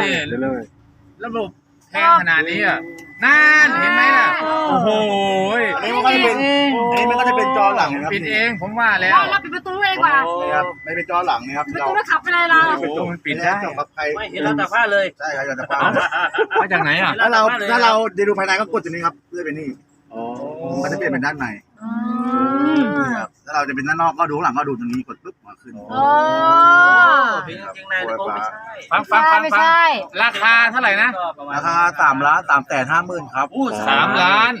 ดิไปเลยระบบแพงขนาดนี้อะนั่นเห็นไหมล่ะ โอ้โหอันนี้มันก็จะเป็นอันนี้มันก็จะเป็นจอหลังนะครับปิดเองผมว่าแล้ว เราเปิดประตูเองกว่านี่ครับไม่เป็นจอหลังนะครับประเราตูแล้วขับไปเลยเราโอ้โหมันปิดได้ จอกับใครไม่เห็นเราตากผ้าเลยใช่ครับจะพามาจากไหนอะ ถ้าเราถ้าเราดูภายในก็กดตัวนี้ครับเลื่อนไปนี่อ๋อมันจะเปลี่ยนเป็นด้านในอืมครับถ้าเราจะเป็นด้านนอกก็ดูข้างหลังก็ดูตรงนี้กดปุ๊บ ขึ้นโอ้เป็นกางเกงในนะโอ้ไม่ใช่ฟังฟังฟังไม่ฟังใช่ราคาเท่าไหร่นะก็ประมาณราคาสามล้านสามแสนห้าหมื่นครับอู้สามล้าน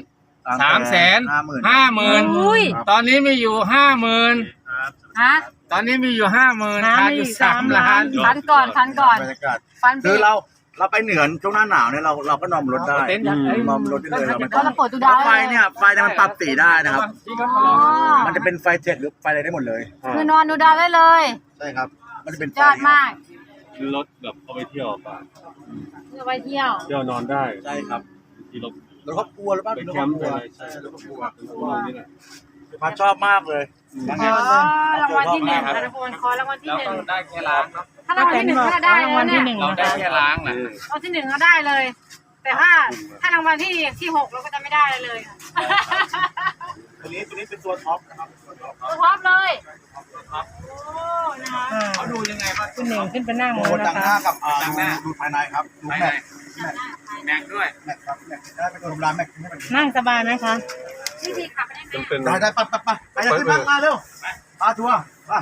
สามแสนห้าหมื่นห้าหมื่นอุ้ยตอนนี้มีอยู่ห้าหมื่นฮะตอนนี้มีอยู่ห้าหมื่นหาขาดมีออยู่ยู่สามล้าน ฟันก่อนฟันก่อนบรรยากาศฟันคืผิอดเรา เราไปเหนือช่วงหน้าหนาวเนี่ยเราเราก็นอนบนรถได้เต็นท์ยัดเอ้ยนอนบนรถได้เลยเราไม่แล้ต้อวงเราเปิดตูแล้ดาววไฟเนี่ยไฟเนี่ยมันปรับสีได้นะครับ อ๋อมันจะเป็นไฟเจ็ดหรือไฟอะไรได้หมดเลยคือนอนดูดาวได้เลยใช่ครับ มันจะเป็นไฟยอดมากรถแบบเอาไปเที่ยวป่ะเพื่อไปเที่ยว เที่ยวนอนได้ใช่ครับที่รถรถครอบครัวหรือเปล่าไปรถแคครอมบป์ครัวอะไรใช่ใช่รถครอบครัวพวกนี้แหละ พัดชอบมากเลย อ๋อรางวัลที่หนึ่งค่ะทุกคนขอรางวัลที่เราหนึ่งต้องได้แค่ล้างเนาะ ถ้ารางวัลที่หนึ่งก็ได้แล้วเนี่ยเราได้แค่ล้างนะรางวัลที่หนึ่งก็ได้เลย แต่ถ้าถ้ารางวัลที่ที่หกเราก็จะไม่ได้เลยตัวนี้ตัวนี้เป็นตัวท็อปนะครับตัวท็อปตัวท็อปเลยโอ้นะคะเขาดูยังไงบ้างคุณหนึ่งขึ้นไปนั่งโอ้แล้วดันะงหคะน้ากับอ่าดังหน้าดูภายในครับดูไปแม็ไหนกแม็กด้วยแม็กครับแม็กได้เป็นตัวธรรมดาแม็กไม่เป็นนั่งสบายไหมคะวิธีขับได้ไหมมันเป็น ได้ได้ปั๊บปั๊บปั๊บไปอย่าขึ้นมามาเร็วมาทัวร์มา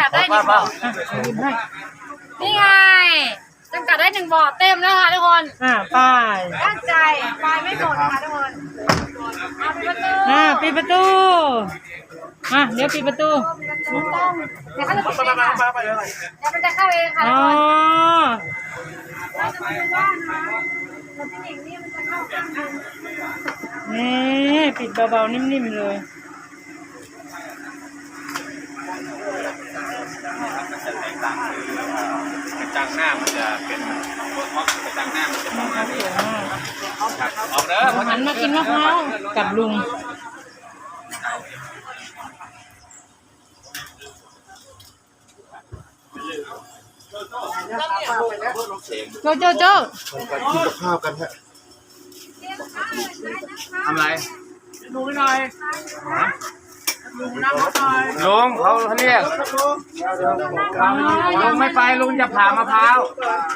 จับได้หนึ่งบ่อนี่ไงจำกัดได้หนึ่งบ่อเต็มแล้วค่ะทุกคนอ่าป้ายตั้งใจไปไม่หมดค่ะทุกคนเอาไปประตูอ่าปิดประตูอะเดี๋ยวปิดประตูต้องเดี๋ยวเขาจะปิดไปเองไปค่ะไปไปเลยเดี๋ยวมันจะเข้าเองค่ะอ๋ทุอกคนเราจะเป็นว่านะแล้วที่หนึ่งนี่มันจะเข้าข้างทาง นี่ปิดเบาๆนิ่มๆเลย กระจังหน้ามันจะเป็นตัวท็อปกระจังหน้ามันจะประมาณนี้ครับเอาเด้อหันมากินมะพร้าวกับลุงโจโจโจกินกับข้าวกันฮะทำไรดูหน่อย ลุงเขาเขาเรียกลุงไม่ไปลุงจะผ่ามะพร้าว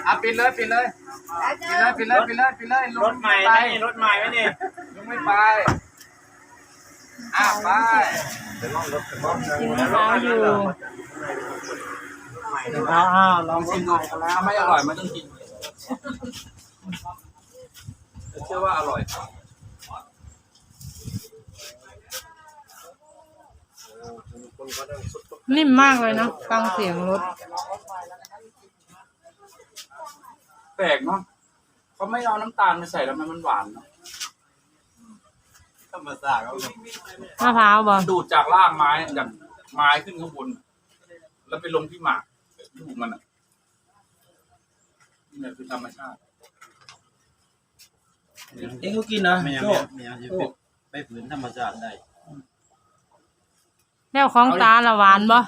อะปิดเลยปิดเลยปิดเลยปิดเลยปิดเลยปิดเลยลุงรถใหม่ไปไหมรถใหม่ไหมนี่ลุงไม่ไปอะไปกินมะพร้าวอยู่อ้าวลองชิมหน่อยกันแล้วไม่อร่อยไม่ต้องกินเชื่อว่าอร่อย นิ่มมากเลยเนาะฟังเสียงรถ แปลกเนาะเขาไม่เอาน้ำตาลมาใส่แล้วมันมันหวานเนาะธรรมศาสตร์ครับมะพร้าวบ่ดูดจากล่างไม้จากไม้ขึ้นข้างบน แล้วไปลงที่หมากลูกมันอะนี่แหละคือธรรมชาติเอ็งก็กินนะไม่ยังโจ้ไม่ยังจะไปฝืนธรรมชาติได้ แล้วของตาละหวานบ่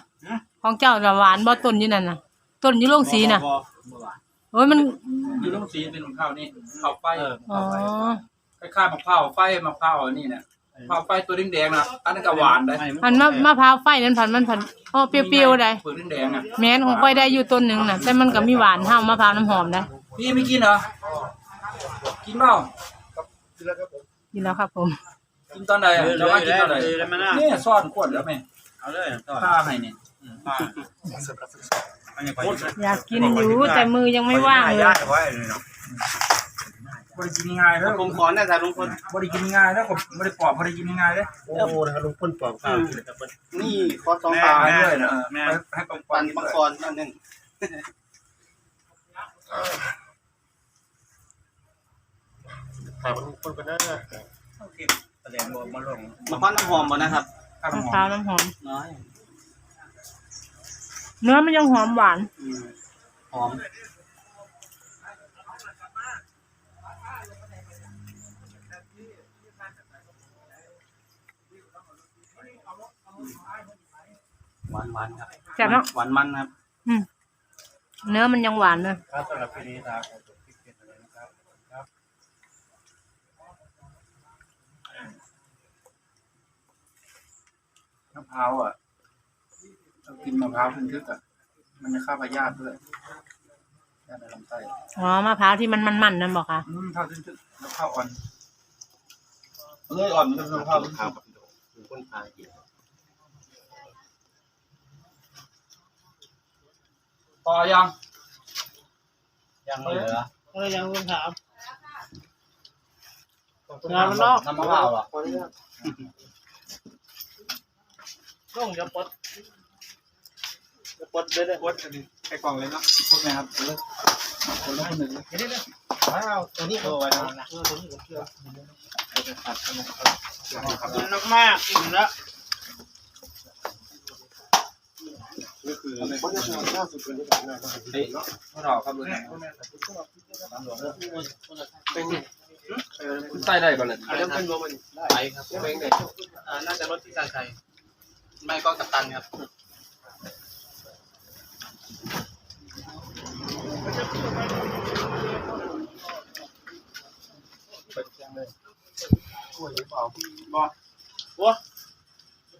ของเจ้าละหวานบ่ต้นอยู่นั่นน่ะ ต้นอยู่โรงสีน่ะบ่บ่หวานโอ้ยมันอยู่ต้องสีเป็นของข้าวนี่ข้าวไฟเอออ๋อคล้ายๆมะพร้าวไฟมะพร้าวอันนี้เนี่ยมะพร้าวไฟตัวแดงๆนะอันนั้นก็หวานได้ไม่อันมะมะพร้าวไฟนั่นผันมันผันโอ้เปรี้ยวๆได้เปลือกแดงๆอะแม้นของก้อยได้อยู่ต้นหนึ่งน่ะ แต่มันก็มีหวานเท่ามะพร้าวน้ำหอมได้พี่ไม่กินเหรอกินเปล่ากินแล้วครับผมกินตอนไหนอะเลยจะว่ากินตอนไหนเลยเลยมาหน้านี่ซ่อนขวดแล้วไหม เอาเลยต่อผ้าให้เนี่ยป้าอันนี้ไปอยากกินอยู่แต่มือยังไม่ว่างเลยได้ไว้เลยเนาะบริกินง่ายแล้วผมขอหน้าตาลุงพลบริกินง่ายแล้วผมบริปอบบริกินง่ายเลยโอ้นะครับลุงพลปอบข้าวกินกับเพิ่นนี่คอสองตาตายด้วยนะแม่ให้ปังปัปันนมังกรนั่นหนึ่งถ่ายคนคนไปได้แสดงว่ามาลงมะพร้าวน้ำหอมบ่นะครับ มะพร้าวน้ำหอม น้อยเนื้อมันยังหอมหวานหอมหวานหวานครับแซ่บเนาะหวานมันครับ อืมเนื้อมันยังหวานเลย ครับสำหรับคลิปนี้ลาขอจบคลิปเพียงเท่านี้นะครับครับ มะพร้าวอะเรากินมะพร้าวทึกๆอะ มันจะฆ่าพยาธิด้วยยาในลำไส้อ๋อมะพร้าวที่มันมันๆนั่นบอกค่ะอืมข้าวทึกๆแล้วข้าวอ่อนเอ้ยอ่อนมันเป็นมะพร้าวทึกครับลุงพลพากินต่อยัง ยังเหลือเออยังต้องถามงานมันนอก น้ำมะพร้าวอะ ต้องจะปลดปลดเลยเลยๆวัดอันนี้ใส่กล่องเลยเนาะพูดไหมครับเอาเลยคนละคนหนึ่งเลยว้าวตัวนี้โอ้ไว้นะมันนักมากอิ่มแล้วพวกเราครับเลยใส่ได้ก่อนเลยเริ่มเป็นโมมันไปครับเองเนี่ยน่าจะรถที่การใช้ ไม่ก็กัปตันครับ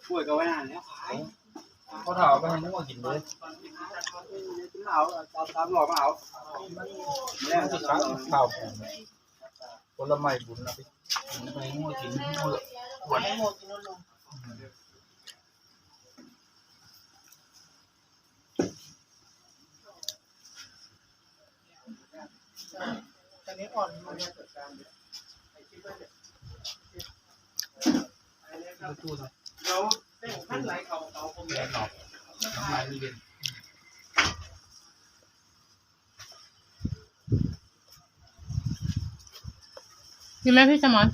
ช่วยกันไว้นานแล้วเขาถามไปให้นึกว่ากินเลยเอาเอาตามหลอดมาเอาเนี่ยข้าวข้าวผลไม้บุญนะพี่ไปนึกว่ากิน เมื่อเราเต้นขั้นไหลเขาเขาคงแย่หรอกน้ำลายมีเด่นกินไหมพี่สมอน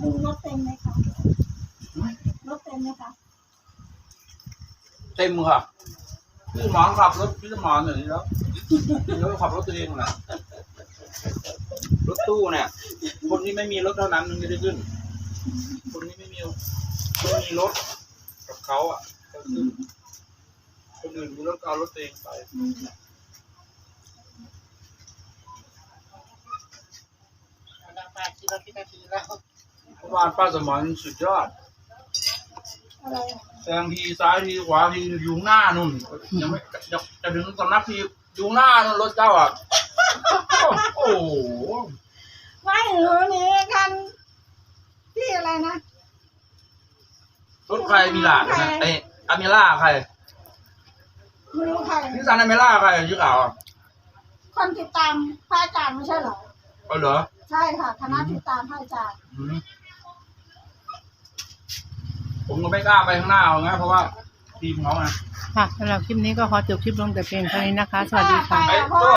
ลุงรถเต็มไหมคะรถเต็มไหมคะ เต็มค่ะ พี่หมอนขับรถพี่หมอนอย่างนี้แล้วแล้วขับรถตัวเองแหละรถตู้เนี่ย คนที่ไม่มีรถเท่านั้นมันจะได้ขึ้น คนที่ไม่มีไม่มีรถกับเขาอะก็ขึ้นคนอื่นมีรถก็เอารถตัวเองไปแปดสิบนาทีนาทีแล้วเมื่อวานป้าสมอนสุดยอดอะไร แซงทีซ้ายทีขวาทีอยู่หน้านู่นยังไม่จะจะถึงสำนักทีอยู่หน้านู่นรถเจ้าอะโอ้โหไม่หนูนี่กัน ที่อะไรนะรถใครมีหลานนะไออาเมล่าใครไม่รู้ใครนิสสันอาเมล่าใครชื่อเก่าอะคนติดตามพระอาจารย์ไม่ใช่เหรอเอาเหรอใช่ค่ะคณะติดตามพระอาจารย์อืม ผมก็ไม่กล้าไปข้างหน้าเอาไงเพราะว่าทีมเขาไง ค่ะสำหรับคลิปนี้ก็ขอจบคลิปลงแต่เพียงเท่านี้นะคะ สวัสดีค่ะ ไปอ่เพราะว่า